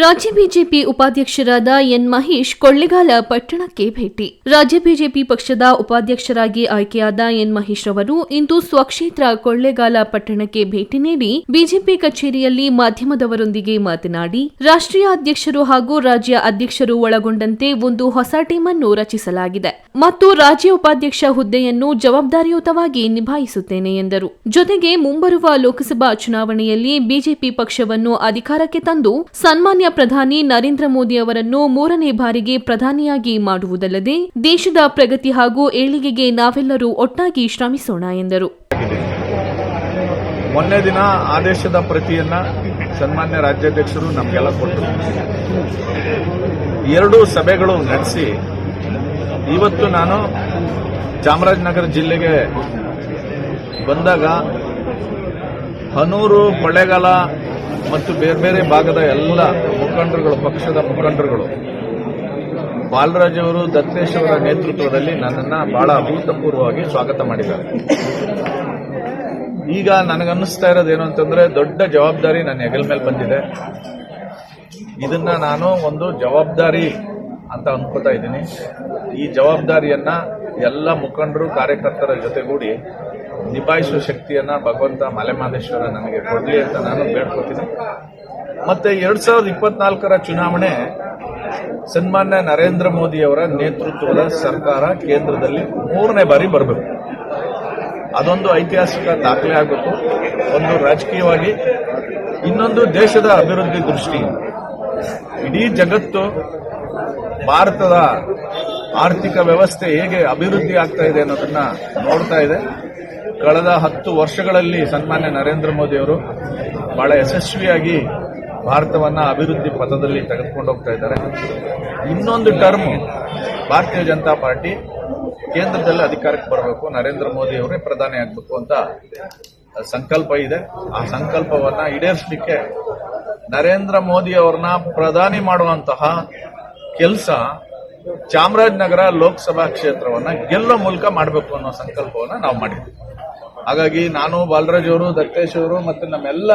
ರಾಜ್ಯ ಬಿಜೆಪಿ ಉಪಾಧ್ಯಕ್ಷರಾದ ಎನ್ ಮಹೇಶ್ ಕೊಳ್ಳೆಗಾಲ ಪಟ್ಟಣಕ್ಕೆ ಭೇಟಿ. ರಾಜ್ಯ ಬಿಜೆಪಿ ಪಕ್ಷದ ಉಪಾಧ್ಯಕ್ಷರಾಗಿ ಆಯ್ಕೆಯಾದ ಎನ್ ಮಹೇಶ್ ಅವರು ಇಂದು ಸ್ವಕ್ಷೇತ್ರ ಕೊಳ್ಳೆಗಾಲ ಪಟ್ಟಣಕ್ಕೆ ಭೇಟಿ ನೀಡಿ ಬಿಜೆಪಿ ಕಚೇರಿಯಲ್ಲಿ ಮಾಧ್ಯಮದವರೊಂದಿಗೆ ಮಾತನಾಡಿ, ರಾಷ್ಟ್ರೀಯ ಅಧ್ಯಕ್ಷರು ಹಾಗೂ ರಾಜ್ಯ ಅಧ್ಯಕ್ಷರು ಒಳಗೊಂಡಂತೆ ಒಂದು ಹೊಸ ಟೀಮ್ ಅನ್ನು ರಚಿಸಲಾಗಿದೆ. ಮತ್ತು ರಾಜ್ಯ ಉಪಾಧ್ಯಕ್ಷ ಹುದ್ದೆಯನ್ನು ಜವಾಬ್ದಾರಿಯುತವಾಗಿ ನಿಭಾಯಿಸುತ್ತೇನೆ ಎಂದರು. ಜೊತೆಗೆ ಮುಂಬರುವ ಲೋಕಸಭಾ ಚುನಾವಣೆಯಲ್ಲಿ ಬಿಜೆಪಿ ಪಕ್ಷವನ್ನು ಅಧಿಕಾರಕ್ಕೆ ತಂದು ಸನ್ಮಾನ್ಯ ಪ್ರಧಾನಿ ನರೇಂದ್ರ ಮೋದಿ ಅವರನ್ನು ಮೂರನೇ ಬಾರಿಗೆ ಪ್ರಧಾನಿಯಾಗಿ ಮಾಡುವುದಲ್ಲದೆ ದೇಶದ ಪ್ರಗತಿ ಹಾಗೂ ಏಳಿಗೆಗೆ ನಾವೆಲ್ಲರೂ ಒಟ್ಟಾಗಿ ಶ್ರಮಿಸೋಣ ಎಂದರು. ಮೊನ್ನೆ ದಿನ ಆದೇಶದ ಪ್ರತಿಯನ್ನ ಸನ್ಮಾನ್ಯ ರಾಜ್ಯಾಧ್ಯಕ್ಷರು ನಮಗೆಲ್ಲ ಕೊಟ್ಟರು. ಎರಡು ಸಭೆಗಳು ನಡೆಸಿ ಇವತ್ತು ನಾನು ಚಾಮರಾಜನಗರ ಜಿಲ್ಲೆಗೆ ಬಂದಾಗ ಹನೂರು ಕೊಳ್ಳೇಗಾಲ ಮತ್ತು ಬೇರೆ ಬೇರೆ ಭಾಗದ ಎಲ್ಲ ಮುಖಂಡರುಗಳು, ಪಕ್ಷದ ಮುಖಂಡರುಗಳು. ಬಾಲರಾಜ್ ಅವರು, ದತ್ತೇಶ್ ಅವರ ನೇತೃತ್ವದಲ್ಲಿ ನನ್ನನ್ನು ಬಹಳ ಅಭೂತಪೂರ್ವವಾಗಿ ಸ್ವಾಗತ ಮಾಡಿದ್ದಾರೆ. ಈಗ ನನಗನ್ನಿಸ್ತಾ ಇರೋದೇನು ಅಂತಂದ್ರೆ ದೊಡ್ಡ ಜವಾಬ್ದಾರಿ ನನ್ನ ಹೆಗಲ ಮೇಲೆ ಬಂದಿದೆ. ಇದನ್ನ ನಾನು ಒಂದು ಜವಾಬ್ದಾರಿ ಅಂತ ಅನ್ಕೋತಾ ಇದ್ದೀನಿ. ಈ ಜವಾಬ್ದಾರಿಯನ್ನ ಎಲ್ಲ ಮುಖಂಡರು, ಕಾರ್ಯಕರ್ತರ ಜೊತೆಗೂಡಿ ನಿಭಾಯಿಸುವ ಶಕ್ತಿಯನ್ನ ಭಗವಂತ ಮಲೆಮಹದೇಶ್ವರ ನನಗೆ ಕೊಡಲಿ ಅಂತ ನಾನು ಬೇಡ್ಕೊತೀನಿ. ಮತ್ತೆ ಎರಡ್ ಸಾವಿರದ ಇಪ್ಪತ್ನಾಲ್ಕರ ಚುನಾವಣೆ ಸನ್ಮಾನ್ಯ ನರೇಂದ್ರ ಮೋದಿ ಅವರ ನೇತೃತ್ವದ ಸರ್ಕಾರ ಕೇಂದ್ರದಲ್ಲಿ ಮೂರನೇ ಬಾರಿ ಬರಬೇಕು. ಅದೊಂದು ಐತಿಹಾಸಿಕ ದಾಖಲೆ ಆಗಬೇಕು ಒಂದು ರಾಜಕೀಯವಾಗಿ, ಇನ್ನೊಂದು ದೇಶದ ಅಭಿವೃದ್ಧಿ ದೃಷ್ಟಿಯಿಂದ ಇಡೀ ಜಗತ್ತು, ಭಾರತದ ಆರ್ಥಿಕ ವ್ಯವಸ್ಥೆ ಹೇಗೆ ಅಭಿವೃದ್ಧಿ ಆಗ್ತಾ ಇದೆ ಅನ್ನೋದನ್ನ ನೋಡ್ತಾ ಇದೆ. ಕಳೆದ ಹತ್ತು ವರ್ಷಗಳಲ್ಲಿ ಸನ್ಮಾನ್ಯ ನರೇಂದ್ರ ಮೋದಿ ಅವರು ಬಹಳ ಯಶಸ್ವಿಯಾಗಿ ಭಾರತವನ್ನ ಅಭಿವೃದ್ಧಿ ಪಥದಲ್ಲಿ ತೆಗೆದುಕೊಂಡು ಹೋಗ್ತಾ ಇದ್ದಾರೆ. ಇನ್ನೊಂದು ಟರ್ಮ್ ಭಾರತೀಯ ಜನತಾ ಪಾರ್ಟಿ ಕೇಂದ್ರದಲ್ಲಿ ಅಧಿಕಾರಕ್ಕೆ ಬರಬೇಕು, ನರೇಂದ್ರ ಮೋದಿ ಅವರೇ ಪ್ರಧಾನಿ ಆಗಬೇಕು ಅಂತ ಸಂಕಲ್ಪ ಇದೆ. ಆ ಸಂಕಲ್ಪವನ್ನ ಈಡೇರಿಸಲಿಕ್ಕೆ ನರೇಂದ್ರ ಮೋದಿ ಅವ್ರನ್ನ ಪ್ರಧಾನಿ ಮಾಡುವಂತಹ ಕೆಲಸ ಚಾಮರಾಜನಗರ ಲೋಕಸಭಾ ಕ್ಷೇತ್ರವನ್ನ ಗೆಲ್ಲೋ ಮೂಲಕ ಮಾಡಬೇಕು ಅನ್ನೋ ಸಂಕಲ್ಪವನ್ನ ನಾವು ಮಾಡಿದ್ವಿ. ಹಾಗಾಗಿ ನಾನು ಬಾಲರಾಜ್ ಅವರು ದತ್ತೇಶ್ ಅವರು ಮತ್ತು ನಮ್ಮೆಲ್ಲ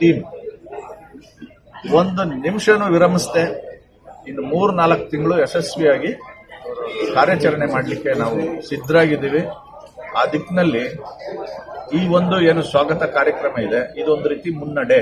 ಟೀಮ್ ಒಂದು ನಿಮಿಷನೂ ವಿರಮಿಸದೆ. ಇನ್ನು ಮೂರು, ನಾಲ್ಕು ತಿಂಗಳು ಯಶಸ್ವಿಯಾಗಿ ಕಾರ್ಯಾಚರಣೆ ಮಾಡಲಿಕ್ಕೆ ನಾವು ಸಿದ್ಧರಾಗಿದ್ದೀವಿ. ಆ ದಿಕ್ಕಿನಲ್ಲಿ ಈ ಒಂದು ಏನು ಸ್ವಾಗತ ಕಾರ್ಯಕ್ರಮ ಇದೆ, ಇದೊಂದು ರೀತಿ ಮುನ್ನಡೆ.